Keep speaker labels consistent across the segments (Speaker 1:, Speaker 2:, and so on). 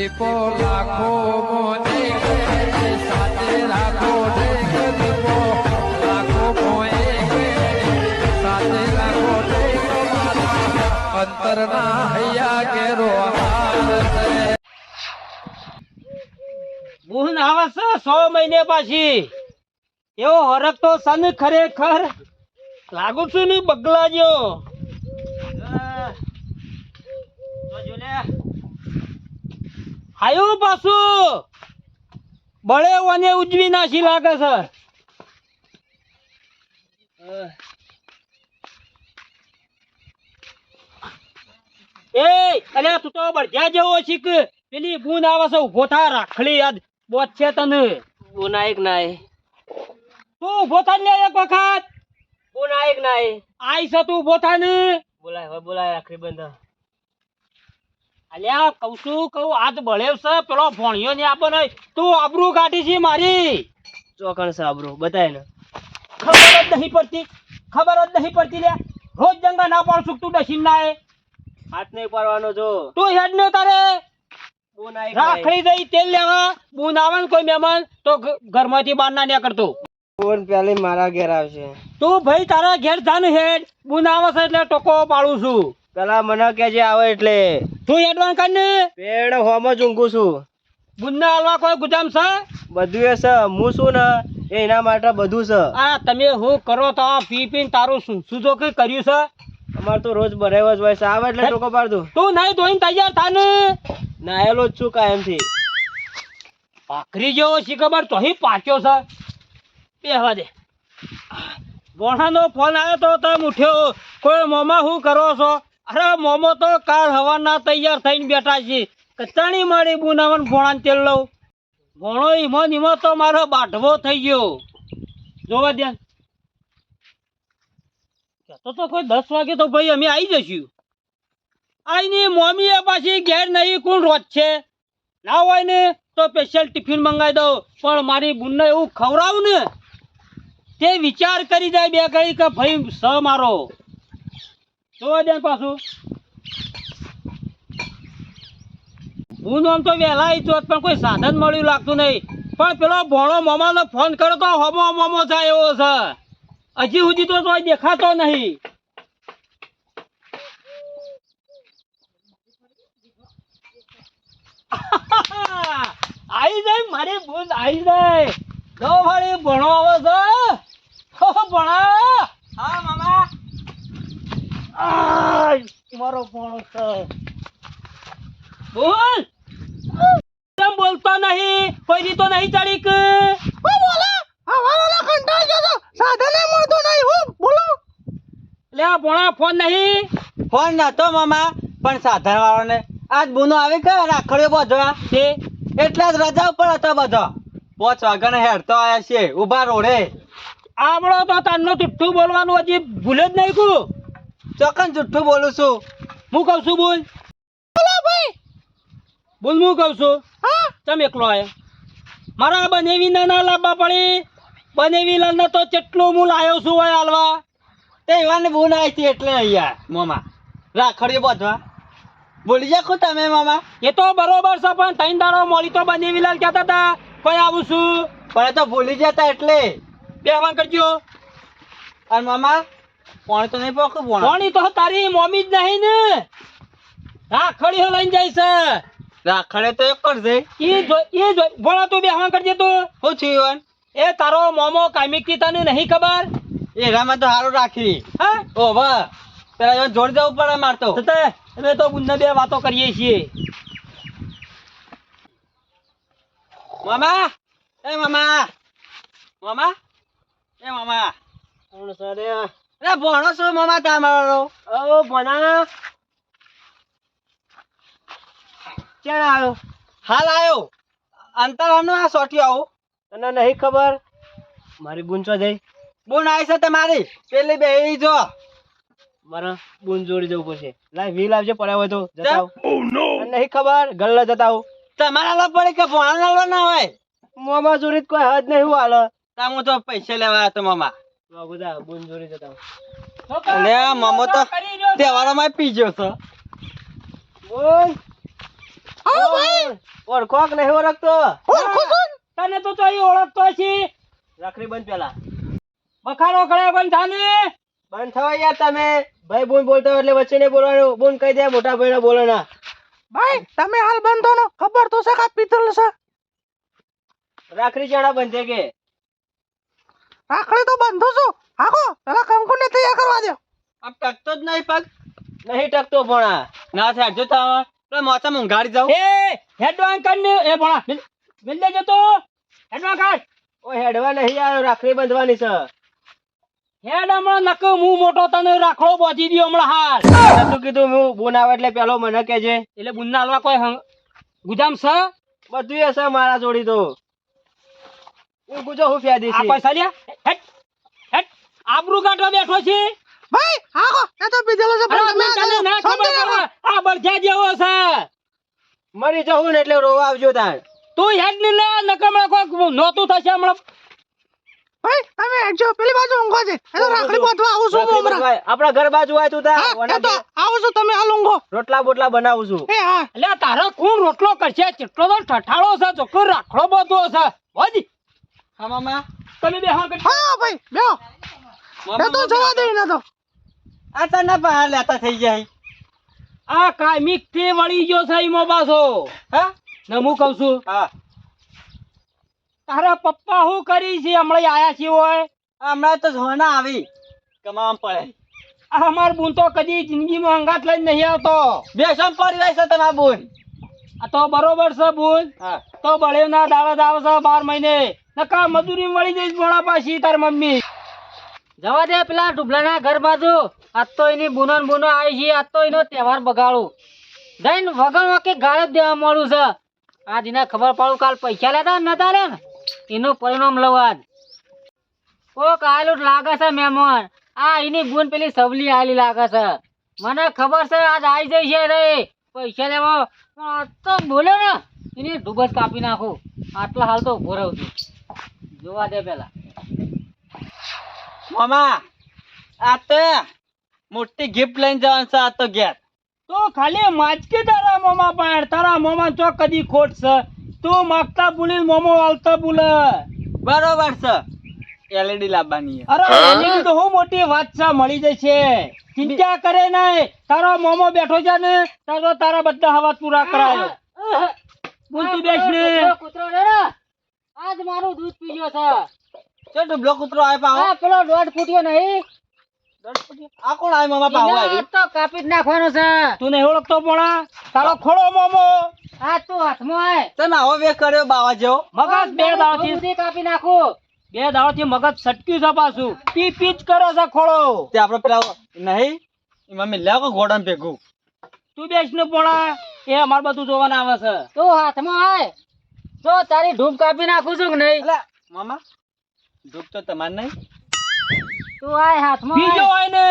Speaker 1: દીપો લાખો મોને સાથે રાખો લાખો સાથે રાખો અંતરના હૈયા કેરો હાર છે.
Speaker 2: બુન આવે છે સો મહિને પાછી. એવો હરક તો સન ખરેખર લાગુ છું ને બગલા જો આયું પાછું. બળે વને ઉજવી નાખી લાગે છે. એ અરે તું તો બળજ્યા જેવો છીક પેલી બૂન આવે છે ઊભો થા રાખડી યાદ બોત છે તને.
Speaker 3: ગુનાયક નાય.
Speaker 2: તું ઊભો થા ને એક વખત.
Speaker 3: ગુનાયક નાય.
Speaker 2: આઈ છે તું ઊભો થા ને.
Speaker 3: બોલાય બોલાય રાખડી બંધ.
Speaker 2: અલ્યા કઉ છું કઉ આજ બળેવ છે પેલો ભણ્યો ને આપો નહીં તું આબરૂ કાઢી છે મારી.
Speaker 3: ચોકણ સાબરો બતાય ને.
Speaker 2: ખબર જ નહીં પડતી ખબર જ નહીં પડતી લે રોજ જંગા ના પાડ તું ડસીન ના એ.
Speaker 3: હાથ નહીં પાડવાનો જો.
Speaker 2: તું હેડ ને તારે. રાખડી દઈ તેલ લેવા. બૂન આવે ને કોઈ મહેમાન તો ઘરમાંથી બહાર ના નીકળતો
Speaker 3: ફોન પેલી મારા ઘેર આવશે.
Speaker 2: તું ભાઈ તારા ઘેર જાન ને હેડ. બૂન આવે છે એટલે ટોકો પાડું છું.
Speaker 3: પેલા મને કે જે આવે એટલે.
Speaker 2: તું એડવાન્સ કર ને.
Speaker 3: પેડ હોમ જ ઊંઘું છું.
Speaker 2: ગુજના હાલવા કોઈ ગુજામ છે?
Speaker 3: બધું એ છે હું છું ને એ એના માટે બધું છે.
Speaker 2: આ તમે હું કરો તો પી પીને તારું શું શું જો કઈ કર્યું છે?
Speaker 3: અમારે તો રોજ બરાબર જ હોય છે. આવે એટલે ટોકો દઉં
Speaker 2: તું. નહીં ધોઈને તૈયાર થા ને.
Speaker 3: નાયેલો જ છું કાયમથી.
Speaker 2: ભાખરી જેવો શી ખબર? તો અહીં પાક્યો છે. બેહવા દે. ગોણાનો ફોન આવ્યો તો તમે ઉઠ્યો. કોઈ મોમાં શું કરો છો? અરે મોમો તો કાલ હવાના તૈયાર થઈને બેઠા છે. કચાણી મારી બુનાવન ભોણા તેલ લઉં. ભોણો ઈમો નીમો તો મારો બાઢવો થઈ ગયો. જોવા દે. કહેતો તો કોઈ દસ વાગે તો ભાઈ અમે આવી જશું. આઈની મોમી એ પાછી ઘેર નહીં, કોણ રોજ છે? ના હોય ને તો સ્પેશિયલ ટિફિન મંગાવી દઉં. પણ મારી બુનને એવું ખવડાવું ને, તે વિચાર કરી જાય બે ઘડી કે ભાઈ, સ મારો. જોવા દે પાછું. હું આમ તો વહેલા આવી પણ કોઈ સાધન મળ્યું લાગતું નહીં. પણ પેલો ભોળો મોમાનો ફોન કર્યો તો હોમો મોમો જાય એવો છે. હજી સુધી તો દેખાતો નહીં. આવી જાય, મારી ભૂલ આવી જાય. જો ભાઈ ભણો આવે છે. ભણા. હા, મામા. મારો ભણો છે. બોલ. કેમ બોલતો નહીં? કોઈ તો નહીં ચડી કે લે આ ફોન નહીં.
Speaker 3: ફોન નતો મામા પણ સાધન વાળાને. આજ બુનો આવી કે રાખડીઓ બધવા
Speaker 2: તે
Speaker 3: એટલા જ રજા ઉપર હતો બધો. પોચ વાગ્યાને હેડતો આવ્યા છે ઊભા રોડે.
Speaker 2: આવડો તો તારનો જુઠ્ઠું બોલવાનું હજી ભૂલે જ નહીં કુ.
Speaker 3: ચોકન જુઠ્ઠું બોલું છું.
Speaker 2: હું કહું છું બોલ. બોલ હું કહું છું. હા. તમે એકલો આયો. મારા બનેવી ના લાંબા પડી. બનેવી લાલ તો કેટલું હું લાયો છું હોય હાલવા.
Speaker 3: તે એવાને બુન આવી હતી એટલે અહીંયા. મામા રાખડીએ બધવા. બોલી જાખો તમે મામા.
Speaker 2: એ તો બરોબર છે પણ ત્રણ દાડો મોડી તો બનેવી લાલ કહેતા હતા. કોઈ આવું છું?
Speaker 3: પણ તો ભૂલી જતા એટલે.
Speaker 2: બે કરજો.
Speaker 3: અને મામા પાણી તો નહીં પોખું પોણ
Speaker 2: તો તારી મમ્મી જ નહીં ને. રાખડી લઈને જાય છે.
Speaker 3: રાખડે તો એક કરજે
Speaker 2: એ જો એ જો ભોળા તું બેહવાન કરજે તું.
Speaker 3: શું થયું
Speaker 2: એ તારો મોમો કાયમિક તને નહીં ખબર?
Speaker 3: એરામાં તો સારું રાખી.
Speaker 2: હા?
Speaker 3: ઓ વાહ પેલા જો જોડ જવું પડે મારતો.
Speaker 2: અમે તો ગુંદા બે વાતો કરીએ છીએ.
Speaker 3: મામા? એ મામા. મામા? એ મામા.
Speaker 2: કોણ સરે
Speaker 3: અરે ભણો છો મામા તમારો?
Speaker 2: ઓ ભણા
Speaker 3: ક્યાં આવ્યો? હાલ આવ્યો. અંતરાનો આ સોટ્યો આવો.
Speaker 2: તને નહીં ખબર?
Speaker 3: મારી બુન જઈ. બુન આવી છે તમારી. પેલી બે જો.
Speaker 2: મારા બુન જોડી જવું પડશે.
Speaker 3: લાય વીલ આવજે પડ્યા હોય તો.
Speaker 2: જતાવ નહીં ખબર? ગલ્લા જતા આવું.
Speaker 3: તમારા લાભ પડે કે ભણા ના હોય?
Speaker 2: મોમા જોડી કોઈ હદ નહીં હું હાલ.
Speaker 3: તામો તો પૈસા લેવા તો મામા.
Speaker 2: બધા બુન જતા
Speaker 3: અને આ મામો તો તહેવારોમાં પી ગયો છે.
Speaker 2: બોલ. આવો ભાઈ.
Speaker 3: ઓળખો કે નહીં ઓળખતો?
Speaker 2: તને તો તો ઓળખતો છે.
Speaker 3: રાખડી બંધ પેલા.
Speaker 2: બખારો કરે બંધ થાને.
Speaker 3: બંધ થવા યાર તમે. ભાઈ બોન બોલતા એટલે વચ્ચે નહીં બોલવાનું. બોન કહી દે મોટા ભાઈ ને બોલો ના.
Speaker 4: ભાઈ તમે હાલ બંધો નો. ખબર તો છે કા આ છે.
Speaker 3: રાખડી ચાડા બંધે કે.
Speaker 4: રાખડી તો બંધો છું. હાકો પેલા કંકુ ને તૈયાર કરવા દો.
Speaker 3: આ ટકતો જ નહીં પગ. નહીં ટકતો ભણા. ના થાય જો તાવ પેલા મોસમ ઊંઘાડી જાવ
Speaker 2: એ હેડવાન કરને. એ ભણા મિલ દે જતો તો. હેડવાન કાઢ.
Speaker 3: ઓ હેડવા નહીં યાર રાખડી બંધવાની છે.
Speaker 2: હેડ હમણાં નક હું મોટો તને રાખડો બોધી દ્યો હમણાં હાલ.
Speaker 3: તું કીધું હું બોન આવે એટલે પેલો મને કહેજે
Speaker 2: એટલે બુના હાલવા કોઈ ગુજામ ગુદામ છે?
Speaker 3: બધું હશે મારા જોડી તો. હું ગુજો હું ફ્યાદી
Speaker 2: આ
Speaker 3: છે.
Speaker 2: પૈસા હેટ હેટ આબરૂ કાઢવા બેઠો છે?
Speaker 4: ભાઈ હાકો એ તો પીધેલો છે પણ
Speaker 2: તને ના ખબર. આ બળજા જેવો છે.
Speaker 3: મરી જવું ને એટલે રોવા આવજો તાણ.
Speaker 2: તું હેડ ને લે નકમણા કોઈ નોતું થશે હમણાં.
Speaker 4: ભાઈ અમે જો પેલી બાજુ ઊંઘો છે. એ તો રાખડી બાંધવા આવું છું હું હમણાં.
Speaker 3: આપણા ઘર બાજુ આય તું તા
Speaker 4: હા તો આવું છું તમે હાલ ઊંઘો.
Speaker 3: રોટલા બોટલા બનાવું છું.
Speaker 4: એ હા.
Speaker 2: એટલે તારો કોણ રોટલો કરશે કેટલો તો ઠઠાળો છે ચોખ્ખો રાખડો બધો છે. હોજી.
Speaker 3: હા મામા.
Speaker 2: તમે બે હા કરી
Speaker 4: હા ભાઈ બેહો એ તો જવા દે ને તો.
Speaker 3: આ તને બહાર લેતા થઈ જાય.
Speaker 2: આ કામિકથી વળી ગયો છે ઈમો પાછો.
Speaker 3: હા?
Speaker 2: ને હું કઉ છું
Speaker 3: હા.
Speaker 2: તારા પપ્પા શું કરી છે? હમણાં આયા છે હોય
Speaker 3: હમણાં તો જોના આવી. કમાવામાં પડે.
Speaker 2: આ અમાર બુન તો કદી જિંદગીમાં અંગાત લઈને નહીં આવતો.
Speaker 3: બેસમ પરિવાર છે તમારા બોન.
Speaker 2: આ તો બરોબર છે બુન.
Speaker 3: હા.
Speaker 2: તો બળેવના દાડા આવે છે બાર મહિને. નકા મજૂરી મળી જઈશ ભોળા પાછી તાર મમ્મી. જવા દે પેલા ડુબલાના ઘર બાજુ. આજ એની બુનન બુનો આવી છે, આજ એનો તહેવાર બગાડું. જઈને વગર ગાળ જ દેવા મળું છે. આજ એને ખબર પાડું કાલ પૈસા લેતા નતા લે ને એનું પરિણામ લઉં આજ. કોક આયેલું લાગે છે મહેમાન. આ એની બુન પેલી સવલી આયેલી લાગે છે. મને ખબર છે આજ આવી જઈ છે રે. પૈસા લેવા. તો બોલ્યો ને, એની ડૂબ કાપી નાખું. આટલા હાલ તો ઊભો રહું છું. જોવા દે પેલા.
Speaker 3: મામા આ તો મોટી ગિફ્ટ લઈને જવાનું છે આ તો ઘેર.
Speaker 2: તો ખાલી માચકી તારા મોમાં પાડ તારા મોમાં ચોક કદી ખોટ છે. તું માગતા ભૂલી મોમો વાલતા ભૂલે.
Speaker 3: બરોબર છે. એલઈડી લાવવાની
Speaker 2: અરે એલઈડી તો હું મોટી વાત છે મળી જશે. ચિંતા કરે નહીં. તારો મોમો બેઠો છે ને તારો તારા બધા હવા પૂરા કરાયો બોલ તું બેસ ને. આજ મારું દૂધ પીજો છે.
Speaker 3: ચલ ડુબલો કૂતરો આવે હા?
Speaker 2: પેલો દોઢ ફૂટ્યો નહીં.
Speaker 3: આ કોણ આય મામા પાવો આવી
Speaker 2: તો કાપી જ નાખવાનો છે. તું નહીં ઓળખતો પોણા? તારો ખોડો મોમો. આ તું હાથમાં આય.
Speaker 3: તને આવો વે કર્યો બાવા જેવો
Speaker 2: મગજ બે દાવથી કાપી નાખું. બે દાવથી મગજ સટક્યું છે પાછું. પી પી જ કરે છે ખોળો.
Speaker 3: તે આપણે પેલા નહીં મમ્મી લેવો ગોડામ ભેગું.
Speaker 2: તું બેસ ને પોણા. એ અમાર બધું જોવાના આવે છે. તું હાથમાં આય. જો તારી ઢૂંપ કાપી નાખું છું કે નહીં?
Speaker 3: મામા ઢૂંપ તો તમારે નહીં.
Speaker 2: તું આય હાથમાં બીજો હોય ને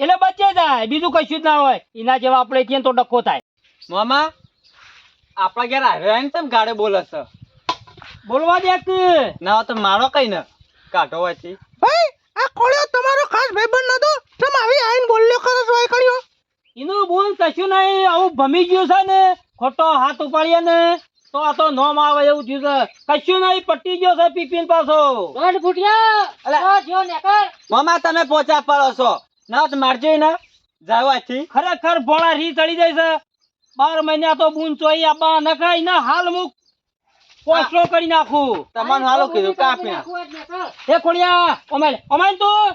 Speaker 2: એટલે બચે જાય. બીજું કશું જ ના હોય. એના જેવા આપણે ત્યાં તો ડખો થાય.
Speaker 3: મામા આપણા ઘેર આવ્યો ને તેમ ગાડે બોલે છે.
Speaker 2: બોલવા દે કે
Speaker 3: ના તો મારો કઈ ને? કાઢો હોયથી
Speaker 4: ભાઈ આ કોળિયો તમારો ખાસ ભાઈબંધ નતો? તમ આવી આઈને બોલ્યો કરો છો આ કળિયો
Speaker 2: એનું બોલ કશું નહીં. આવું ભમી ગયું છે ને ખોટો હાથ ઉપાડીએ ને. તો આ તો નોમ આવે એવું થયું છે. કશું નહીં પટી ગયો છે પીપીન પાછો. દોઢ ફૂટિયા.
Speaker 3: મામા તમે પોચા પડો છો. ના તો મારજો ને જાવ
Speaker 2: ખરેખર ભોળા રી ચડી જાય છે. બાર મહિના તો બૂન ચોઈ આપવા નખાય ને હાલ મુક. કોસલો કરી નાખું.
Speaker 3: તમારું હાલો કીધું કાપ્યા.
Speaker 2: એ ખોડિયા ઓમેલ. ઓમેલ તું.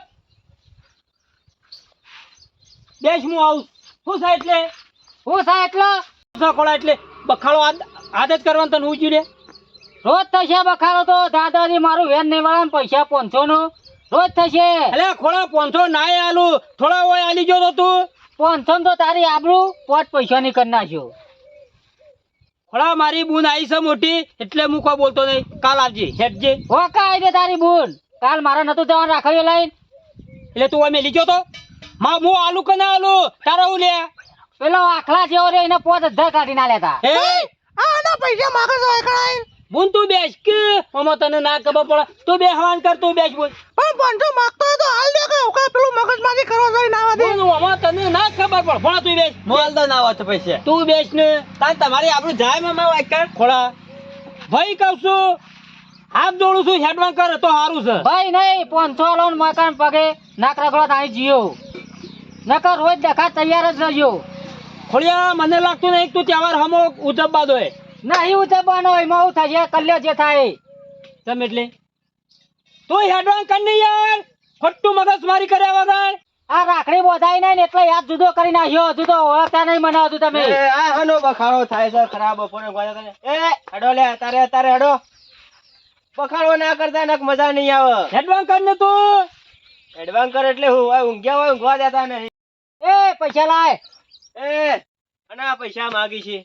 Speaker 2: બેસ હું આવું. શું થાય એટલે? શું થાય એટલે? ખોળા એટલે? બખાડો આદ- આદત કરવાનું તને ઉજ્યું લે રોજ થશે બખારો તો દાદાજી મારું વેન નહીં વાળા પૈસા પાંચસો નો રોજ થશે. એટલે ખોળા પાંચસો નાય આલુ. થોડા હોય આલી જો તો તું. પાંચસો તો તારી આબરું પોત પૈસા ની કરી નાખ્યો. ખોળા મારી બૂન આવી છે મોટી એટલે હું કોઈ બોલતો નહીં. કાલ આવજે હેઠજે હો કાઈ દે તારી બૂન. કાલ મારા નતું જવાનું રાખડ્યો લઈને. એટલે તું અમે લીધો તો? માં હું આલુ કે ના આલુ? તારે હું લે? પેલો આખલા જેવો રે એને પોત હજાર કાઢી ના લેતા
Speaker 4: આના પૈસા માગે છો આ કળાઈ
Speaker 2: તું બેસ કે? મમો તને ના ખબર પડે. તું બે હવાન કર તું બેસ બોલ
Speaker 4: પણ પાંચસો માંગતો તો હાલ દે કે ઓકા પેલું મગજમારી કરો જોઈએ ના દે.
Speaker 2: બોલ આમાં તને ના ખબર પડે. ભણા તું બેસ.
Speaker 3: મોલ તો ના હોત પૈસા.
Speaker 2: તું બેસ ને.
Speaker 3: તાન તમારી આપણું જાય મામા વાયકર
Speaker 2: ખોળા. ભાઈ કહું છું હાથ જોડું છું હેડવાન કરે તો સારું છે.
Speaker 5: ભાઈ નહીં પાંચસો લોન મકાન પગે. નાક રગડો તાણી જીઓ નકર રોજ દેખા તૈયાર જ રહ્યો.
Speaker 2: ખોળિયા મને લાગતું નહીં તું તહેવાર હમો ઉજવવા દો
Speaker 5: નહીં ઉતરવાનો એમાં હું થશે કલ્યો જે થાય.
Speaker 2: તમે એટલે? તું હેડવાન કર ને યાર ખોટું મગજ મારી કર્યા વગર.
Speaker 5: આ રાખડી બોધાઈ નહીં એટલે યાદ જુદો કરી નાખ્યો. હજુ તો ઓળખતા નહીં મને હતું તમે.
Speaker 3: આ હનો બખાડો થાય છે ખરાબ બપોરે ગોળા કરે. એ હડો લે તારે તારે હડો. બખાડો ના કરતા નક મજા નહીં આવે.
Speaker 2: હેડવાન કર ને તું.
Speaker 3: એડવાન્સ કર એટલે હું ઊંઘ્યા હોય ઊંઘવા દેતા નહીં.
Speaker 5: એ પૈસા લાય.
Speaker 3: એ અને આ પૈસા માગી છે.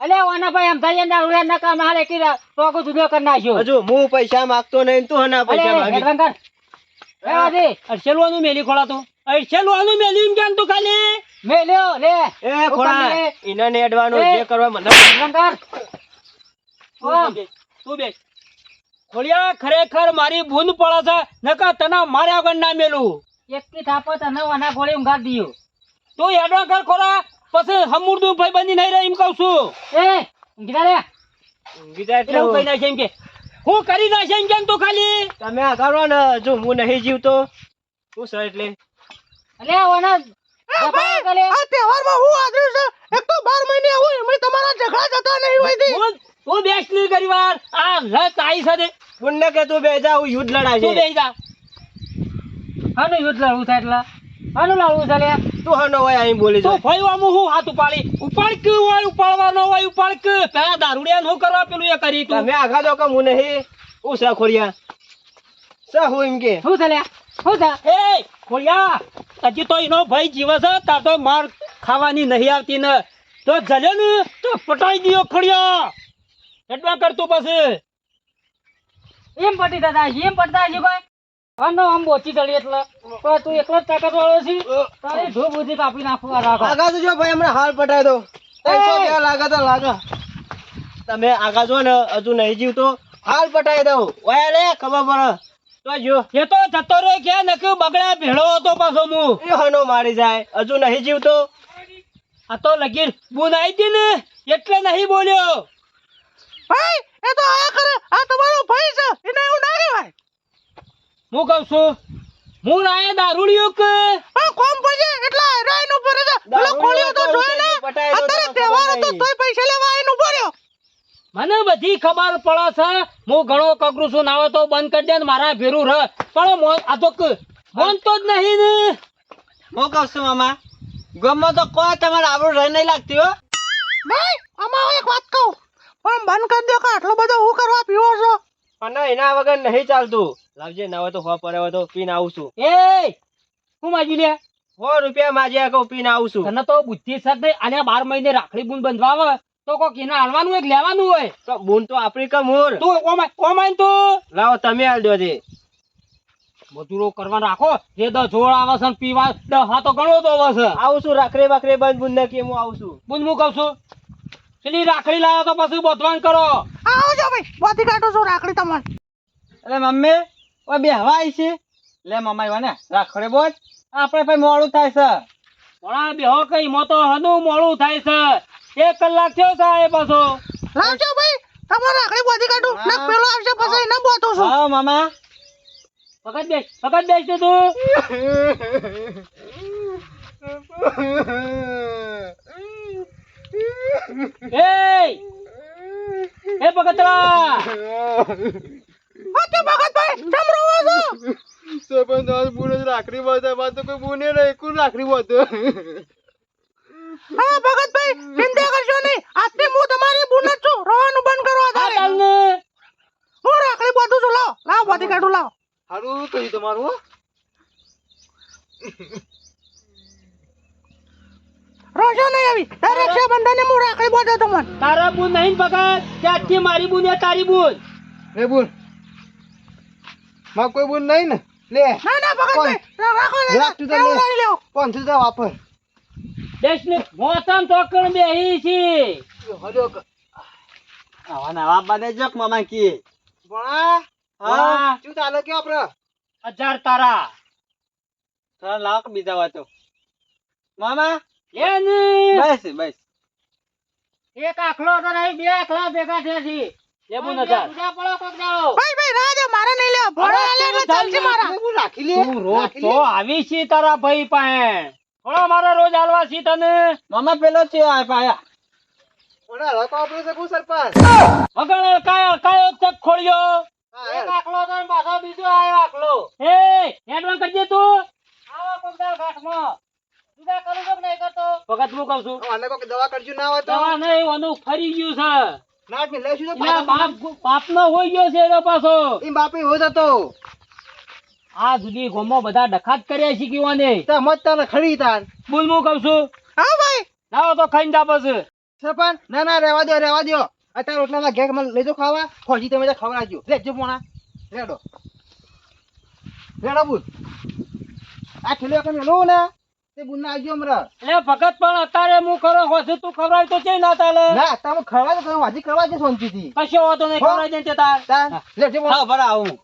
Speaker 5: અલે ઓના ભાઈ એમ થાય ને રૂડિયા નકા મારે કી ટોકો જુદો કરી નાખ્યો.
Speaker 3: હજુ હું પૈસા માંગતો નહીં તું હના પૈસા માગી.
Speaker 5: કર. રહેવા દે
Speaker 2: અડસેલવાનું મેલી ખોળા તું. અડસેલવાનું મેલી એમ કેમ તું ખાલી?
Speaker 5: મેલ્યો લે.
Speaker 3: એ ખોળા
Speaker 5: ઉપર લે.
Speaker 3: એને જે કરવા મને
Speaker 5: કર.
Speaker 2: તું બેસ, ખોળિયા ખરેખર મારી બૂંદ પડે છે નકા તને માર્યા વગર ના મેલું.
Speaker 5: એકથી થાપો તને ઓના ગોળી દીયો
Speaker 2: તું હેડવાન કર ખોરા પછી હમુરદું ભાઈ બંધી નહીં રહે એમ કહું છું.
Speaker 5: એ ગીતા
Speaker 3: રે. ગીતા
Speaker 2: એટલે
Speaker 3: એટલે
Speaker 2: હું કહી નાખે એમ કે હું કરી નાખે એમ કેમ તું ખાલી?
Speaker 3: તમે આ કરો ને જો હું નહીં જીવતો. શું સર એટલે?
Speaker 5: અલે ઓના
Speaker 4: આ તહેવારમાં હું આદર્યું છે? એક તો મહિને તમારા ઝઘડા જતા નહીં હોયથી
Speaker 2: તું તું બેસ નહીં કરી વાર. આ રસ આવી છે
Speaker 3: પુણ્ય કે તું બે હું યુદ્ધ લડાય
Speaker 2: તું
Speaker 3: છે.
Speaker 2: જા.
Speaker 5: આનું યુદ્ધ લડવું થાય એટલે. આનું લડવું છે
Speaker 3: તું હનો હોય અહીં બોલી
Speaker 2: તો
Speaker 3: ભાઈ
Speaker 2: આમ હું હાથ ઉપાડી. ઉપાડ કે હોય ઉપાડવાનો હોય ઉપાડ કે પેલા દારૂડિયા નો કરવા પેલું એ કરી તું.
Speaker 3: તમે આગા દો કે હું નહીં? હું ખોડિયા? સા હું એમ કે.
Speaker 5: શું છે હું શું છે?
Speaker 2: એ ખોડિયા હજી તો એનો ભાઈ જીવે છે તાર તો માર ખાવાની નહીં આવતી ને. તો જલે ને તો પટાઈ દિયો ખોડિયા. એટલા કરતું પછી.
Speaker 5: એમ પટી દાદા એમ પડતા હજી કોઈ? આનો આમ બોચી ચડી એટલે. પણ તું એકલો જ તાકાત વાળો છી તારી ધૂપ બુદ્ધિ કાપી નાખું રાખો.
Speaker 3: આગા તો જો ભાઈ હમણાં હાલ પટાઈ દો ત્રણસો રૂપિયા તો લાગે. તમે આગા જો ને હજુ નહીં જીવતો હાલ પટાઈ દઉં. ઓયા લે ખબર પડે. તો જો.
Speaker 2: એ તો જતો રહ્યો ક્યાં નક્યું? બગડ્યા ભેળો હતો પાછો હું
Speaker 3: એ હનો મારી જાય. હજુ નહીં જીવતો.
Speaker 2: આ તો લગીર બુન આવી હતી ને એટલે નહીં બોલ્યો.
Speaker 4: ભાઈ એ તો આ કરે આ તમારો ભાઈ છે એને એવું ના કહેવાય
Speaker 2: હું કહું છું હું રાય દારૂડિયો કે?
Speaker 4: આ કોમ પડશે એટલે રાઈન ઉપર છે પેલો ખોલ્યો તો
Speaker 3: લેવા
Speaker 4: ને અત્યારે તહેવાર હતો તોય પૈસા લેવા આય ઊભો રહ્યો.
Speaker 2: મને બધી ખબર પડે છે. હું ઘણો કકરું છું નાવે તો બંધ કરી દે ને મારા ભેરું રહ. પણ આ તો ક- બોલતો જ નહીં ને.
Speaker 3: હું કહું છું મામા. ગમમાં તો કોઈ તમારે આવડું રહી નહીં લાગતી હો.
Speaker 4: ભાઈ આમાં એક વાત કહું. પણ બંધ કરી દો કે આટલો બધો હું કરવા પીવો છો?
Speaker 3: અને એના વગર નહીં ચાલતું. લાવજે ના હોય તો હો પડે હોય તો પીને આવું છું.
Speaker 2: એ હું માજી લે?
Speaker 3: સો રૂપિયા માજ્યા કહું પીને આવું છું.
Speaker 2: તને તો બુદ્ધિ સર નહીં. અને બાર મહિને રાખડી બુન બંધવા આવે તો કોક એને હાલવાનું હોય લેવાનું હોય?
Speaker 3: તો બૂન તો આપણી કમ મોર
Speaker 2: તું ઓમાય તું.
Speaker 3: લાવો તમે હાલ દો
Speaker 2: મજૂરો કરવા રાખો. જે દસ જોડ આવે છે પીવા દસ હાથો તો ઘણો તો આવે છે.
Speaker 3: આવું છું રાખડી બાકરી બંધ બુન નાખી હું આવું છું.
Speaker 2: બુંદ હું કહું છું? પેલી રાખડી લાવો તો પછી બોધવાન કરો.
Speaker 4: આવો જો ભાઈ બોધી કાઢું છું રાખડી તમને.
Speaker 3: અરે મમ્મી ઓય બે હવા આવી છે? લે મમ્મા એવા ને રાખડે બોજ આપણે ભાઈ મોડું થાય છે.
Speaker 2: મોડા બેહો કઈ મો તો હનુ મોડું થાય છે. એક કલાક થયો છે એ પાછો.
Speaker 4: લાવજો ભાઈ તમારે રાખડી બોધી કાઢું. ના પેલો આવશે પછી ના બોતો છું.
Speaker 3: હા મામા.
Speaker 2: પકડ બેસ પકડ બેસ તો તું. એ એ પકતરા
Speaker 4: આ ભગતભાઈ કેમ રોવો છો
Speaker 3: રાખડી બાંધે બાદ તો કોઈ બુને નહીં કોણ રાખડી બાંધે
Speaker 4: હા ભગતભાઈ ચિંતા કરશો નહીં. આજથી હું તમારી બુન છું. રોવાનું બંધ કરો
Speaker 2: આ
Speaker 4: હું રાખડી બોધું છું લાવ. લાવ બોધી કાઢું લાવ.
Speaker 3: સારું કહ્યું તમારું હો.
Speaker 4: નહીં આવી. દર રક્ષાબંધને હું રાખડી બોધો તમને.
Speaker 2: તારા બુન નહીં પકડ આજથી મારી બુન એ તારી બુન
Speaker 3: બોલ માં કોઈ બોલ નહીં ને. લે.
Speaker 4: ના ના ભગતભાઈ રાખો ને
Speaker 3: રાખ તું તો લે.
Speaker 4: કોણ
Speaker 3: તું રૂપિયા વાપર?
Speaker 2: દેશ ને મોસમ ચોકડ બેહી છે.
Speaker 3: આવા નવા ને જક મામા કી. ભણા
Speaker 2: હા.
Speaker 3: તું ચાલે કે આપડે?
Speaker 2: હજાર તારા.
Speaker 3: ત્રણ લાખ બીજા વાતો મામા?
Speaker 2: એ ને.
Speaker 3: બસ બસ.
Speaker 5: એક આખલો તો નહીં બે આખલા ભેગા થયા છે
Speaker 2: લે બોન
Speaker 5: બે
Speaker 2: હજાર
Speaker 5: પૂજા પડો કોક દાડો.
Speaker 4: ભાઈ ભાઈ રાહ મારે નહીં લેવા ભોળા આલે એટલે ચાલશે મારા.
Speaker 3: હું રાખી લે?
Speaker 2: તું રોજ તો આવી છી તારા ભાઈ પાસે. થોડા મારે રોજ આલવા છી તને.
Speaker 3: મામા પેલો છે આ પાયા. ઓલા લોકો આપણે શકું સરપંચ.
Speaker 2: વગર કાયો કાયો ચક ખોળ્યો.
Speaker 5: એક આખલો તો પાછો બીજો આયો આખલો.
Speaker 2: એ હેડવાન કરજે તું.
Speaker 5: આવો કોક દાડો ઘાટમાં. કરું કે નહીં કરતો?
Speaker 2: વખત હું કહું છું.
Speaker 3: આને કોક દવા કરજો ના હોય તો.
Speaker 2: દવા નહીં ઓનું ફરી ગયું છે.
Speaker 3: ના કે લઈશું તો
Speaker 2: એના બાપ બાપનો હોઈ ગયો છે એનો પાછો.
Speaker 3: એ બાપી હોત હતો
Speaker 2: આ સુધી ગોમો બધા ડખાત કર્યા શીખીવાને
Speaker 3: તો મત તને ખડી તાર.
Speaker 2: બોલ હું કહું છું?
Speaker 4: હા ભાઈ.
Speaker 2: લાવો તો ખાઈને જા પછી.
Speaker 3: સરપંચ ના ના રેવા દો રેવા દો અત્યારે રોટલા ઘેર મને લઈ જાઓ ખાવા. ફોજી તમે તો ખવડાવજો લેજો પોણા. રેડો. રેડો બુલ. આ ખેલો કે મેલો ને. તે આવજો
Speaker 2: ભગત પણ અત્યારે હું તું ખવડાવી તો છે ના ચાલે?
Speaker 3: ના તમે ખવડાવ તો વાજી કરવા છે શાંતિથી.
Speaker 2: કશો વાંધો નહીં ખવડાવી દે તે તાર.
Speaker 3: તાર લેજો પોણા બરા આવું.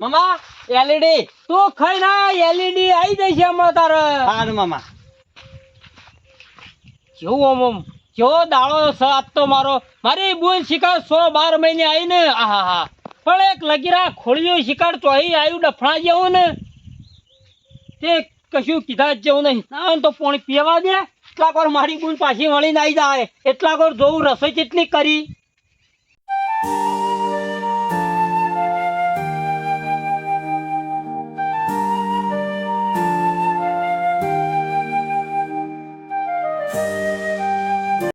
Speaker 3: મામા એલઈડી.
Speaker 2: તું ખાઈ ના એલઈડી આવી જશે હમણાં તારે.
Speaker 3: હાર મામા.
Speaker 2: જેવું આમ આમ? જેવો દાડો સાત તો મારો. મારી બોલ શિકાર સો બાર મહિને આવી ને આહા હા. પણ એક લગીરા ખોળિયો શિકાર ચોહી આવ્યું ડફણા જેવું ને. તે કશું કીધા જેવું નહીં. ના તો પાણી પીવા દે. એટલા કોર મારી બોલ પાછી વળીને આવી જાય. એટલા કોર જોવું રસોઈ કેટલી કરી?